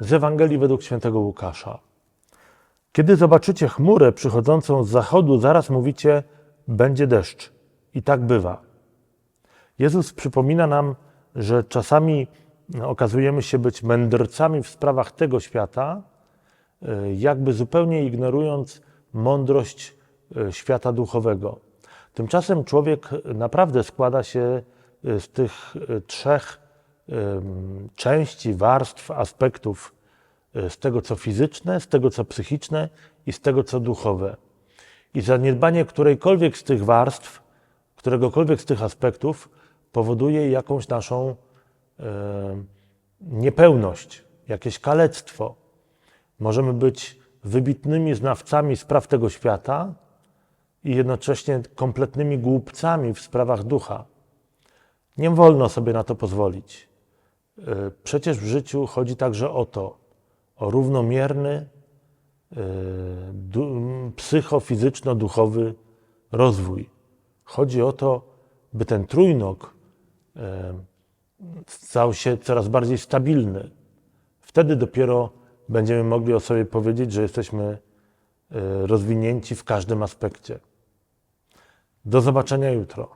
z Ewangelii według świętego Łukasza. Kiedy zobaczycie chmurę przychodzącą z zachodu, zaraz mówicie: będzie deszcz. I tak bywa. Jezus przypomina nam, że czasami okazujemy się być mędrcami w sprawach tego świata, y, jakby zupełnie ignorując mądrość y, świata duchowego. Tymczasem człowiek naprawdę składa się y, z tych trzech części, warstw, aspektów, y, z tego co fizyczne, z tego co psychiczne i z tego co duchowe. I zaniedbanie którejkolwiek z tych warstw, któregokolwiek z tych aspektów powoduje jakąś naszą e, niepełność, jakieś kalectwo. Możemy być wybitnymi znawcami spraw tego świata i jednocześnie kompletnymi głupcami w sprawach ducha. Nie wolno sobie na to pozwolić. E, Przecież w życiu chodzi także o to, o równomierny, e, du- psychofizyczno-duchowy rozwój. Chodzi o to, by ten trójnok e, stał się coraz bardziej stabilny. Wtedy dopiero będziemy mogli o sobie powiedzieć, że jesteśmy rozwinięci w każdym aspekcie. Do zobaczenia jutro.